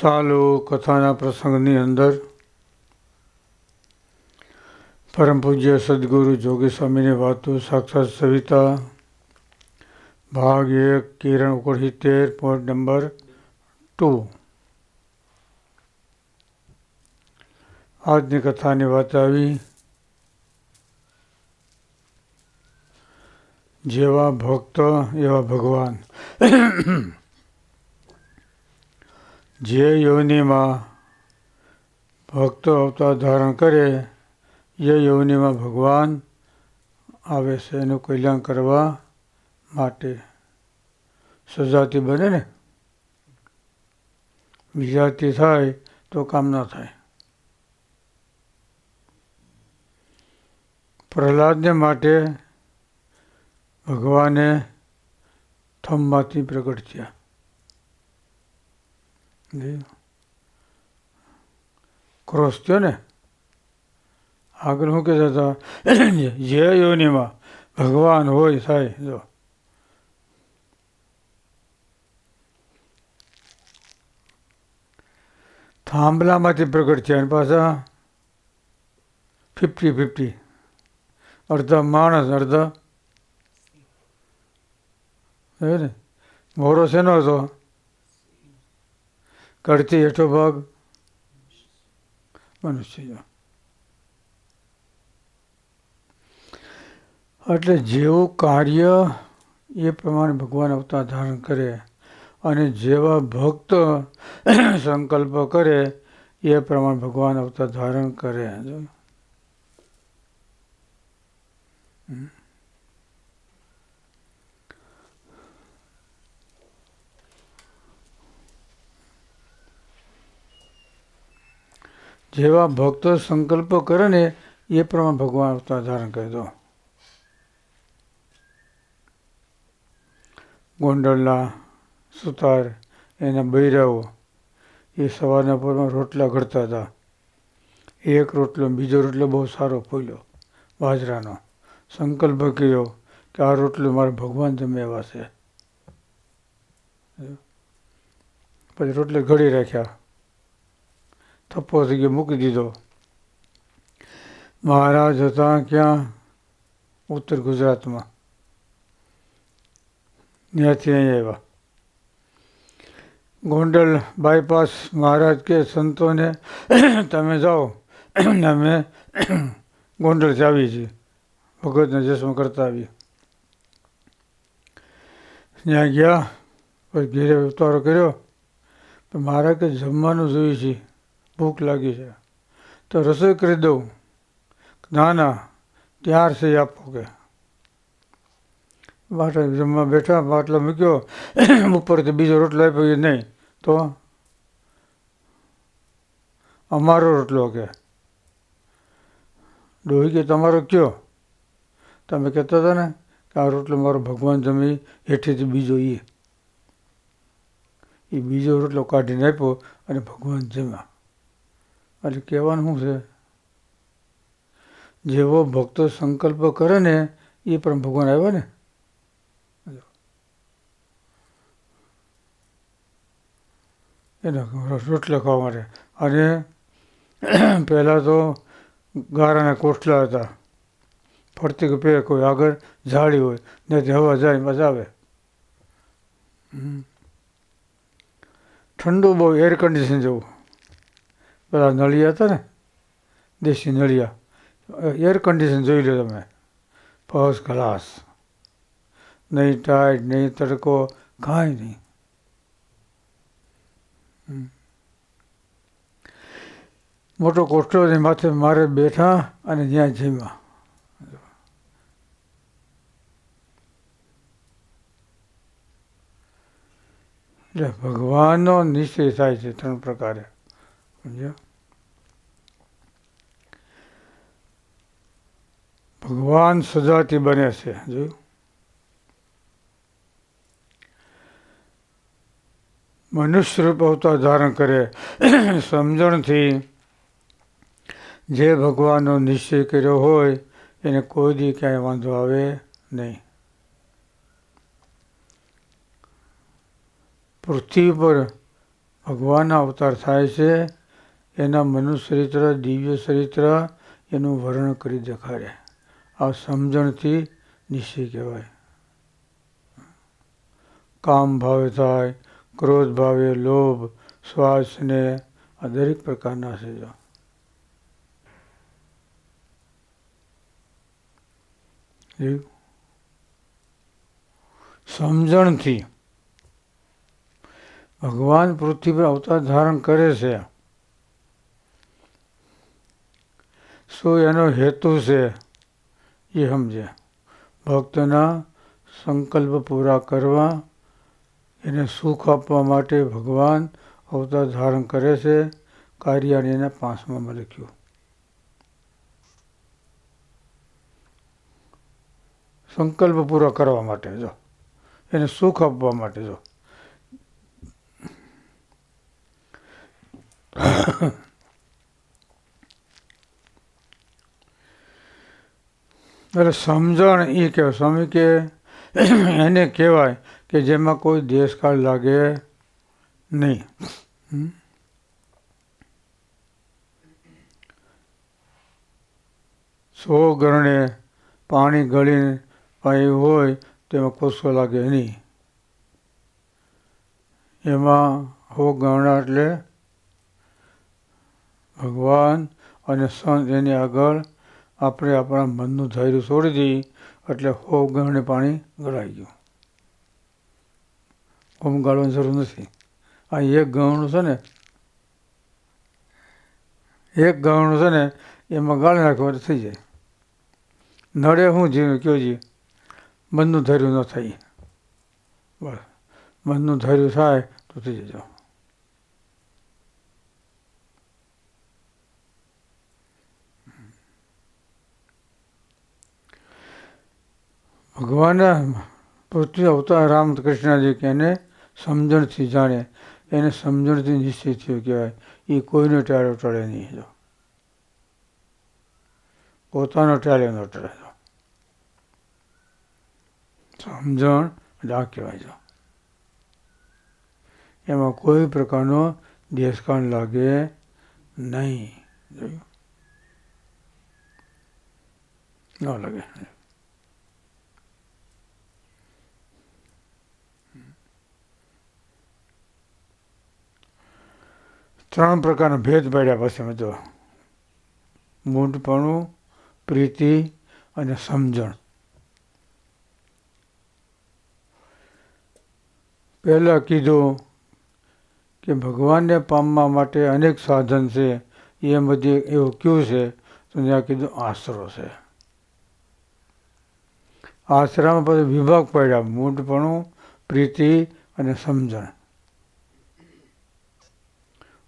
સાલો કથાના પ્રસંગની અંદર પરમ પૂજ્ય સદગુરુ જોગી સ્વામીની વાતો સાક્ષાત સવિતા, ભાગ એક, કિરણ ઓગણસિત્તેર પોઈન્ટ નંબર ટુ આજની કથાની વાત આવી. જેવા ભક્ત એવા ભગવાન. જે યોનિમાં ભક્તો અવતાર ધારણ કરે, એ યોનિમાં ભગવાન આવે છે એનું કલ્યાણ કરવા માટે. સજાતી બને ને. વિજાતી થાય તો કામ ના થાય. પ્રહલાદને માટે ભગવાને થમમાંથી પ્રગટ થયા. ક્રોસ થયો ને? આગળ શું કહેતા હતા? જે યોનિમાં ભગવાન હોય થાય જો. થાંભલામાંથી પ્રગટ થયા પાછા. Fifty fifty. અડધા માણસ, અડધા. ને? મોરો શેનો હતો? કડથી હેઠો ભાગ મનુષ્ય. એટલે જેવું કાર્ય એ પ્રમાણે ભગવાન અવતાર ધારણ કરે અને જેવા ભક્ત સંકલ્પ કરે એ પ્રમાણે ભગવાન અવતાર ધારણ કરે. જેવા ભક્તો સંકલ્પ કરે ને, એ પ્રમાણે ભગવાન અવતાર ધારણ કરી. દો ગોંડલના સુતાર, એના બૈરાઓ, એ સવારના પોરમાં રોટલા ઘડતા હતા. એક રોટલો, બીજો રોટલો બહુ સારો ફૂલ્યો, બાજરાનો. સંકલ્પ કર્યો કે આ રોટલો મારા ભગવાન જમેવા છે. પછી રોટલે ઘડી રાખ્યા. થપ્પો થઈ મૂકી દીધો. મહારાજ હતા ક્યાં? ઉત્તર ગુજરાતમાં. ત્યાંથી અહીં આવ્યા. ગોંડલ બાયપાસ મહારાજ કે, સંતોને, તમે જાઓ. અમે ગોંડલથી આવીએ છીએ. ભગવતને જસમાં કરતા આવીએ. ત્યાં ગયા, પછી ઘેરે ઉતારો કર્યો. પણ મારા કે જમવાનું જોયું છે. ભૂખ લાગી છે. તો રસોઈ કરી દઉં. ના ના ત્યાર છે આપો કે. બાટલા જમવા બેઠા, બાટલો મૂક્યો, ઉપરથી બીજો રોટલો આપ્યો નહીં, તો? અમારો રોટલો કે. ડોહી કે, તમારો કયો? તમે કહેતા હતા ને કે, આ રોટલો મારો ભગવાન જમી હેઠેથી બીજો એ એ બીજો રોટલો કાઢીને આપ્યો અને ભગવાન જમ્યા. એટલે કહેવાનું શું છે? જેવો ભક્તો સંકલ્પ કરે ને, એ પણ ભગવાન આવ્યા ને? એના રોટલા ખાવા માટે. અને પહેલાં તો ગારાના કોટલા હતા. ફરતી કે પે કોઈ આગળ ઝાડી હોય ને હવા જાય, મજા આવે. ઠંડુ બહુ એર કન્ડિશન જેવું. પેલા નળિયા હતા ને, દેશી નળિયા એર કન્ડિશન જોઈ લો તમે ફર્સ્ટ ક્લાસ નહીં ટાઈટ નહીં તડકો, કાંઈ નહીં. મોટો કોઠો માથે મારે બેઠા અને ત્યાં જીવ્યા એટલે ભગવાનનો નિશ્ચય થાય છે ત્રણ પ્રકારે. સમજ્યા? ભગવાન સજાતી બને છે જોયું મનુષ્ય રૂપ અવતાર ધારણ કરે, સમજણથી જે ભગવાનનો નિશ્ચય કર્યો હોય, એને કોઈ દી ક્યાંય વાંધો આવે નહીં. પૃથ્વી પર ભગવાનના અવતાર થાય છે, એના મનુષ્ય ચરિત્ર, દિવ્ય ચરિત્ર એનું વર્ણન કરી દેખાડે. આ સમજણથી નિશ્ચય કહેવાય. કામ ભાવે થાય, ક્રોધ ભાવે, લોભ, શ્વાસ ને આ દરેક પ્રકારના છે સમજણથી ભગવાન પૃથ્વી પર અવતાર ધારણ કરે છે. શું એનો હેતુ છે? એ સમજે. ભક્તના સંકલ્પ પૂરા કરવા, એને સુખ આપવા માટે ભગવાન અવતાર ધારણ કરે છે. કાર્યાણીના પાંચમામાં લખ્યું. સંકલ્પ પૂરો કરવા માટે જો. એને સુખ આપવા માટે જો. એટલે સમજણ એ કહેવાય સ્વામી કે, એને કહેવાય કે જેમાં કોઈ દેશકાળ લાગે નહીં. સો ગરણે પાણી ગળીને પાયું હોય, તેમાં કોસો લાગે નહીં. એમાં હો ગરણા એટલે ભગવાન અને સંત એની આગળ આપણે આપણા મનનું ધૈર્ય છોડી દઈએ એટલે હો ગરણે પાણી ગળાઈ ગયું. ઓમ ગાળવાની જરૂર નથી. આ એક ગણું છે ને, એક ગણું છે ને, એમાં ગાળી નાખવા થઈ જાય. નડે હું જીવ, કયો જી મનનું ધૈર્ય ન થાય. બસ. મનનું ધૈર્ય થાય તો થઈ જજો. ભગવાનના પૃથ્વી અવતાર રામકૃષ્ણજી કે એને સમજણથી જાણે, એને સમજણથી નિશ્ચય થયો કહેવાય. એ કોઈનો ટાળો ટળે નહીં જો પોતાનો ટાળે ન ટળે જો સમજણ ડા કહેવાય જો એમાં કોઈ પ્રકારનો દેશકાન લાગે નહીં. જોયું? ન લાગે. ત્રણ પ્રકારના ભેદ પાડ્યા પછી મેં તો મૂંઢપણું, પ્રીતિ અને સમજણ. પહેલાં કીધું કે ભગવાનને પામવા માટે અનેક સાધન છે, એ બધી એવું કયું છે? તો ત્યાં કીધું આશરો છે. આશરામાં પછી વિભાગ પડ્યા, મૂંઢપણું, પ્રીતિ અને સમજણ.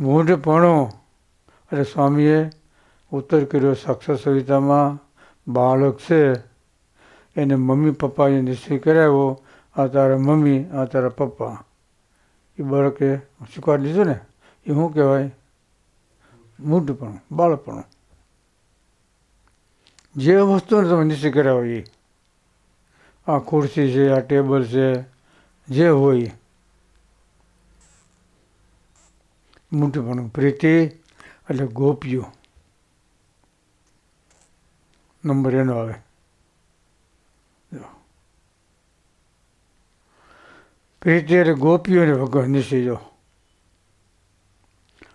મૂઢપણું. એટલે સ્વામીએ ઉત્તર કર્યો સાક્ષર સવિતામાં બાળક છે. એને મમ્મી પપ્પાએ નિશ્ચય કરાવ્યો, આ તારા મમ્મી, આ તારા પપ્પા. એ બાળકે સ્વીકાર લીધું ને એ શું કહેવાય? મૂઢપણું, બાળપણું. જે વસ્તુને તમે નિશ્ચય કરાવો એ આ ખુરશી છે, આ ટેબલ છે, જે હોય મૂઢપણું પ્રીતિ એટલે ગોપીઓ. નંબર એનો આવે. પ્રીતિ એટલે ગોપીઓને ભગવાન. નિશ્ચયજો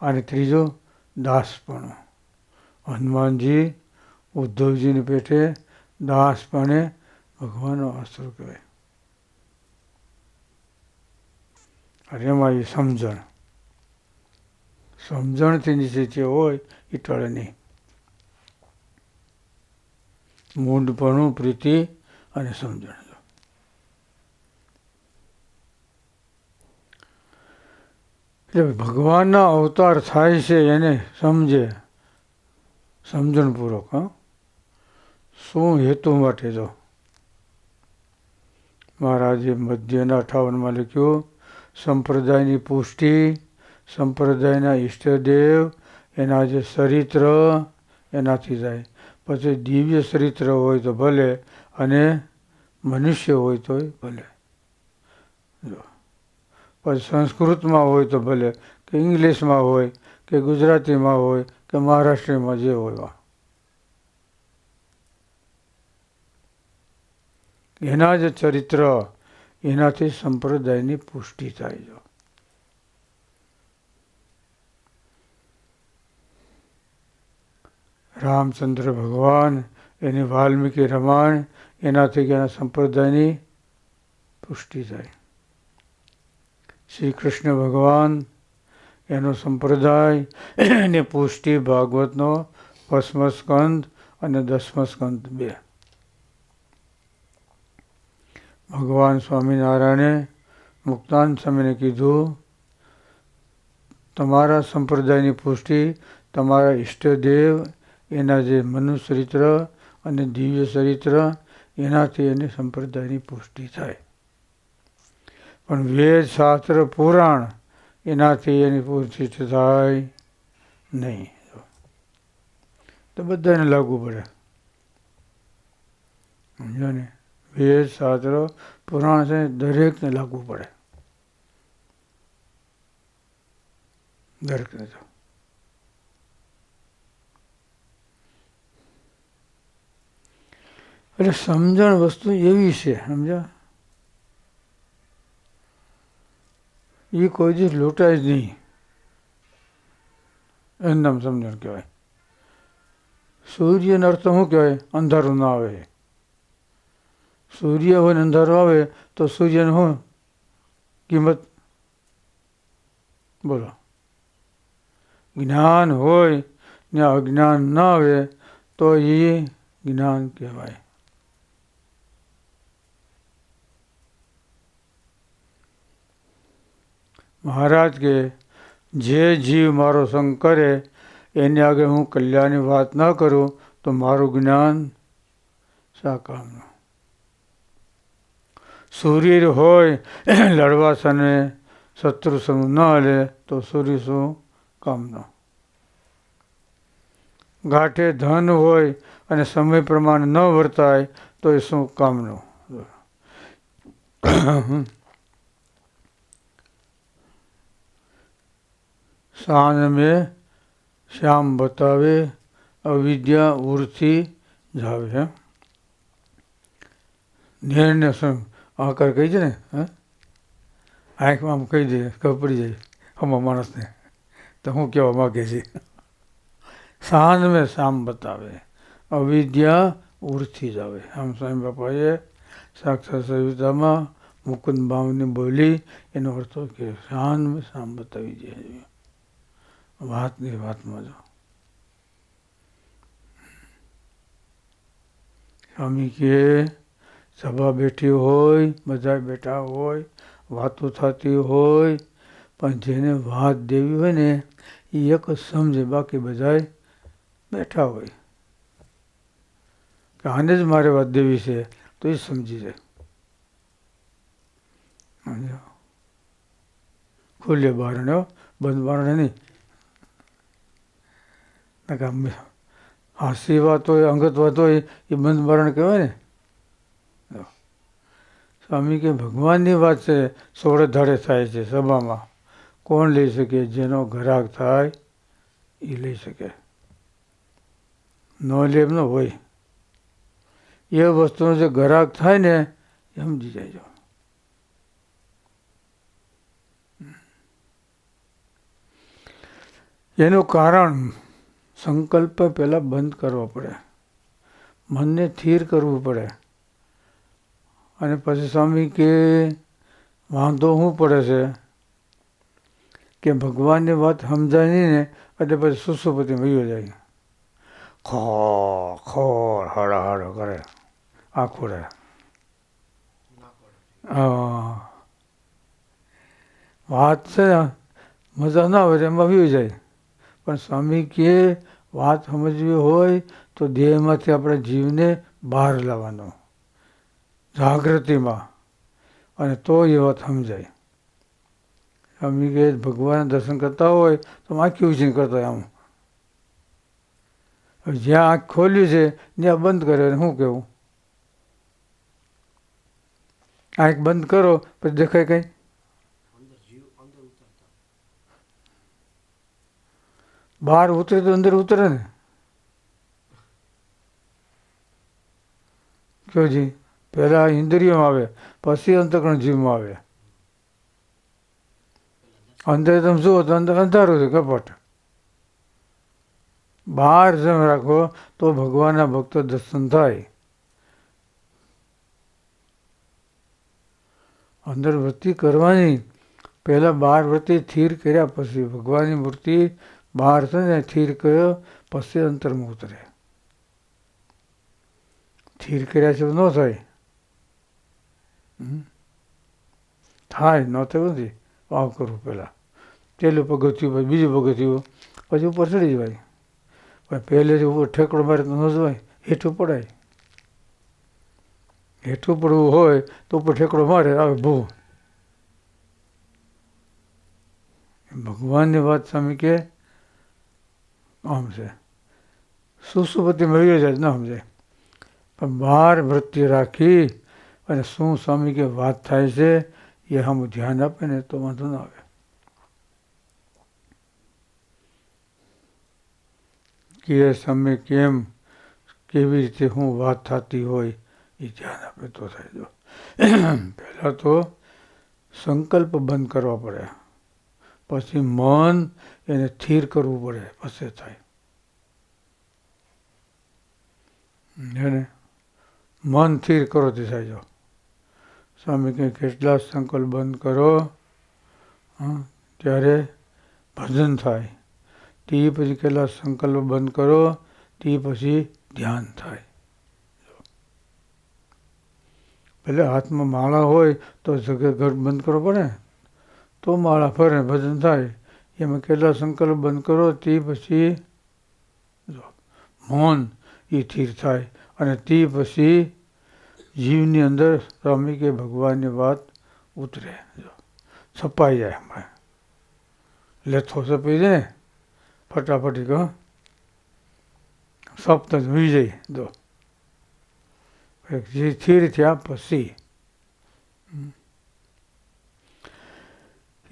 અને ત્રીજો દાસપણું. હનુમાનજી, ઉદ્ધવજીને પેટે દાસપણે ભગવાનનો આશરો કહેવાય. અને એમાં એ સમજણ. સમજણથી નીચે જે હોય એ ટળે નહીં મૂંઢપણું, પ્રીતિ અને સમજણ. એટલે ભગવાનના અવતાર થાય છે, એને સમજે. સમજણપૂર્વક, હા. શું હેતુ માટે જો મહારાજે મધ્યના અઠાવનમાં લખ્યું, સંપ્રદાયની પુષ્ટિ સંપ્રદાયના ઈષ્ટદેવ, એના જે ચરિત્ર, એનાથી થાય પછી દિવ્ય ચરિત્ર હોય તો ભલે, અને મનુષ્ય હોય તોય ભલે. જો. પછી સંસ્કૃતમાં હોય તો ભલે, કે ઇંગ્લિશમાં હોય, કે ગુજરાતીમાં હોય, કે મહારાષ્ટ્રમાં જે હોય એના જે ચરિત્ર, એનાથી સંપ્રદાયની પુષ્ટિ થાય છે રામચંદ્ર ભગવાન, એની વાલ્મીકી રામાયણ, એનાથી એના સંપ્રદાયની પુષ્ટિ થાય. શ્રી કૃષ્ણ ભગવાન, એનો સંપ્રદાય, એની પુષ્ટિ ભાગવતનો પશ્મ સ્કંદ અને દસમ સ્કંદ બે. ભગવાન સ્વામિનારાયણે મુક્તાન સ્વામીને કીધું, તમારા સંપ્રદાયની પુષ્ટિ તમારા ઈષ્ટદેવ એના જે મનુષ્ય ચરિત્ર અને દિવ્ય ચરિત્ર, એનાથી એની સંપ્રદાયની પુષ્ટિ થાય. પણ વેદ, શાસ્ત્ર, પુરાણ એનાથી એની પુષ્ટિ થાય નહીં. તો બધાને લાગુ પડે. સમજો ને? વેદ, શાસ્ત્ર, પુરાણ છે દરેકને લાગુ પડે. દરેકને તો. એટલે સમજણ વસ્તુ એવી છે, સમજ્યા? એ કોઈ દિવસ લૂંટાય જ નહીં. એનું નામ સમજણ કહેવાય. સૂર્યનો અર્થ શું કહેવાય? અંધારું ના આવે. સૂર્ય હોય ને અંધારું આવે, તો સૂર્યને શું? કિંમત? બોલો. જ્ઞાન હોય ને અજ્ઞાન ના આવે, તો એ જ્ઞાન કહેવાય. મહારાજ કે જે જીવ મારો સંગ કરે, એની આગળ હું કલ્યાણની વાત ન કરું, તો મારું જ્ઞાન શા કામનું? સૂર્ય હોય લડવા સને શત્રુ સંગ ન હલે તો સૂર્ય શું કામનો? ગાંઠે ધન હોય અને સમય પ્રમાણે ન વર્તાય, તો એ શું કામનું? શાન મેં શ્યામ બતાવે, અવિદ્યા ઉર્થી જાવે, હે? નિર્ણય સંગ, આકાર કહી છે ને, હા? આંખમાં આમ કહી દે ખબર પડી જાય આમાં માણસને. તો હું કહેવા માગે છે? સાંજ મેં શ્યામ બતાવે, અવિદ્યા ઉર્થી જ આવે આમ સ્વામી બાપાએ સાક્ષાત સવિતામાં મુકુંદ ભાવની બોલી, એનો અર્થ કે શાન શામ બતાવી દે. વાતની વાતમાં જો સ્વામી કે, સભા બેઠી હોય બધા બેઠા હોય, વાતો થતી હોય, પણ જેને વાત દેવી હોય ને એ એક જ સમજે, બાકી બધા બેઠા હોય. કે આને જ મારે વાત દેવી છે, તો એ સમજી જાય. ખુલ્લે બારણે બંધ બારણે નહીં. હાસ્ય વાત હોય, અંગત વાત હોય, એ બંધ બારણ કહેવાય ને. સ્વામી કે ભગવાનની વાત છે, સોળે ધડે થાય છે સભામાં. કોણ લઈ શકે? જેનો ઘરાક થાય, એ લઈ શકે. ન લે એમનો હોય. એ વસ્તુનો જે ઘરાક થાય ને, એ સમજી જાય એનું કારણ સંકલ્પ પહેલાં બંધ કરવો પડે. મનને સ્થિર કરવું પડે. અને પછી સ્વામી કે, વાંધો શું પડે છે? કે ભગવાનની વાત સમજાય નહીં ને, એટલે પછી સુસુપતિ વયો જાય. ખો ખો હાડો કરે. આખુડે વાત છે મજા ના આવે એમાં વ્યુ જાય. પણ સ્વામી કે વાત સમજવી હોય તો દેહમાંથી આપણા જીવને બહાર લાવવાનો. જાગૃતિમાં. અને તો એ વાત સમજાય. સ્વામી કહે ભગવાન દર્શન કરતા હોય તો આંખી ઉછીન કરતા હોય આમ. જ્યાં આંખ ખોલ્યું છે, ત્યાં બંધ કરે શું કેવું? આંખ બંધ કરો, પછી દેખાય કઈ? બહાર ઉતરે તો અંદર ઉતરે ને. કયો જી, પહેલા ઇન્દ્રિયોમાં આવે, પછી અંતકરણ જીવમાં આવે. અંદર તમે જુઓ તો અંદર અંધારું છે, કપટ. બહાર જેમ રાખો તો ભગવાનના ભક્તો દર્શન થાય. અંદર વૃત્તિ કરવાની, પહેલાં બહાર વૃત્તિ સ્થિર કર્યા પછી ભગવાનની મૂર્તિ બહાર છે ને સ્થિર કર્યો પછી અંતરમાં ઉતરે થીર કર્યા છે ન થાય? થાય ન થયું નથી વાવ કરવું પહેલાં પહેલું પગથિયું પછી બીજું પગથિયું પછી ઉપર ચડી જવાય પણ પહેલેથી ઉપર ઠેકડો મારે તો ન જવાય હેઠું પડાય હેઠું પડવું હોય તો ઉપર ઠેકડો મારે આવે ભૂ ભગવાનની વાત સામે કે છે સુસુપતિ મેળવી જાય, ન સમજે. પણ બહાર વૃત્તિ રાખી અને શું સ્વામી કે વાત થાય છે, એ હમ ધ્યાન આપે ને તો વાંધો ના આવે. કે સમય કેમ કેવી રીતે હું વાત થતી હોય, એ ધ્યાન આપે તો થાય જો. પહેલાં તો સંકલ્પ બંધ કરવા પડે. પછી મન એને સ્થિર કરવું પડે, પછી થાય. એને મન સ્થિર કરો તે થાય, જો. સ્વામી કંઈ કેટલા સંકલ્પ બંધ કરો. ત્યારે ભજન થાય. તે પછી કેટલા સંકલ્પ બંધ કરો, તે પછી ધ્યાન થાય. એટલે હાથમાં માળા હોય, તો જગ્યા ઘર બંધ કરવો પડે. તો માળા ફરે, ભજન થાય. એમાં કેટલા સંકલ્પ બંધ કરો, તે પછી મૌન એ સ્થિર થાય અને તે પછી જીવની અંદર સ્વામી કે ભગવાનની વાત ઉતરે જો, છપાઈ જાય એમાં લેથો છપાઈ જાય, ફટાફટી કહો સપ્ત વી જાય જો, જે સ્થિર થયા પછી.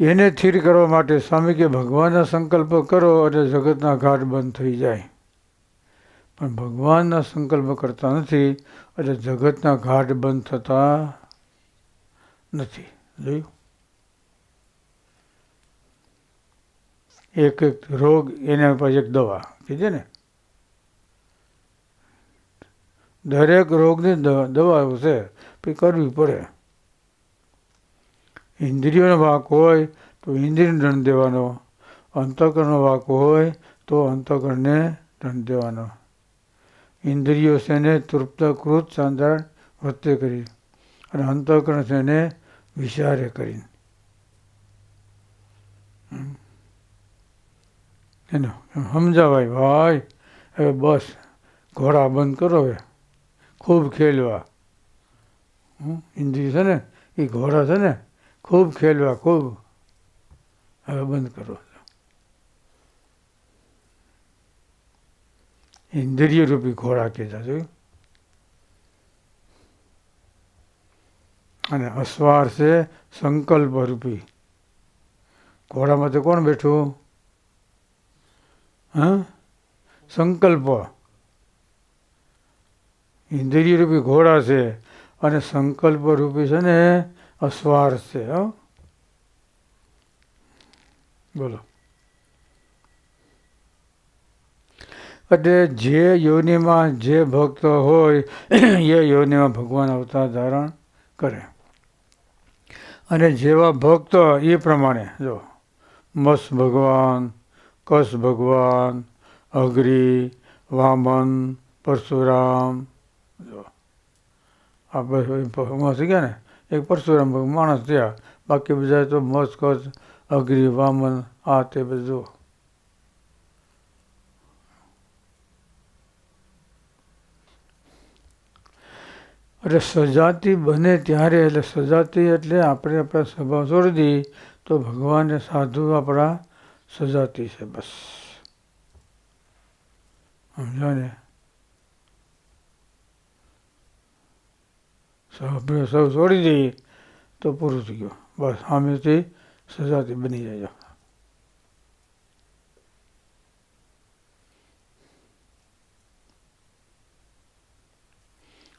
એને સ્થિર કરવા માટે સ્વામી કે ભગવાનના સંકલ્પ કરો એટલે જગતના ઘાટ બંધ થઈ જાય. પણ ભગવાનના સંકલ્પ કરતા નથી એટલે જગતના ઘાટ બંધ થતા નથી. જોયું? એક એક રોગ એના પછી એક દવા, કીધે ને? દરેક રોગની દવા છે પછી કરવી પડે. ઇન્દ્રિયોનો વાંક હોય તો ઇન્દ્રિયને દંડ દેવાનો. અંતકરણનો વાંક હોય તો અંતકરણને દંડ દેવાનો. ઇન્દ્રિયો શેને તૃપ્તકૃત સાંધારણ વૃત્તિ કરી અને અંતકરણ છે ને વિચારે કરીને એનો સમજાવાય ભાઈ. હવે બસ, ઘોડા બંધ કરો હવે. ખૂબ ખેલવા. ઇન્દ્રિય છે ને, એ ઘોડા છે ને ખૂબ ખેલવા, ખૂબ. હવે બંધ કરો. ઇન્દ્રિય રૂપી ઘોડા કીધા જોયું અને અસવાર છે સંકલ્પ રૂપી ઘોડામાં તો કોણ બેઠું? હા? સંકલ્પ. ઇન્દ્રિય રૂપી ઘોડા છે અને સંકલ્પ રૂપી છે ને અસવાર છે હો. બોલો. એટલે જે યોનિમાં જે ભક્ત હોય, એ યોનિમાં ભગવાન અવતાર ધારણ કરે. અને જેવા ભક્ત એ પ્રમાણે, જો મસ ભગવાન, કસ ભગવાન, અઘરી, વામન, પરશુરામ, જો, આ બધા ગયા ને? એક પરશુરામ ભગવાન માણસ થયા. બાકી બધા તો મસ કસ, અઘરી, વામન, આ તે બધું એટલે સજાતિ બને ત્યારે, એટલે સજાતિ એટલે આપણે આપણા સ્વભાવ છોડી દઈએ તો ભગવાનને સાધુ આપણા સજાતિ છે બસ. સમજો ને આપણે સૌ છોડી દઈએ તો પૂરું થઈ ગયું. બસ, સામેથી સજાતી બની જાય.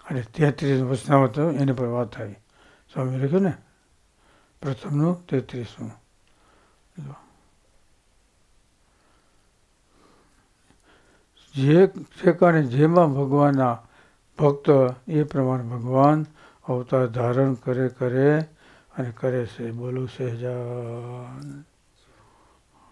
અને તેત્રીસ વચનામાં એની પર વાત થાય સ્વામી લખ્યું ને? પ્રથમનું તેત્રીસનું જે ઠેકાણે જેમાં ભગવાનના ભક્ત એ પ્રમાણે ભગવાન અવતાર ધારણ કરે કરે અને કરે છે. બોલું સહેજાન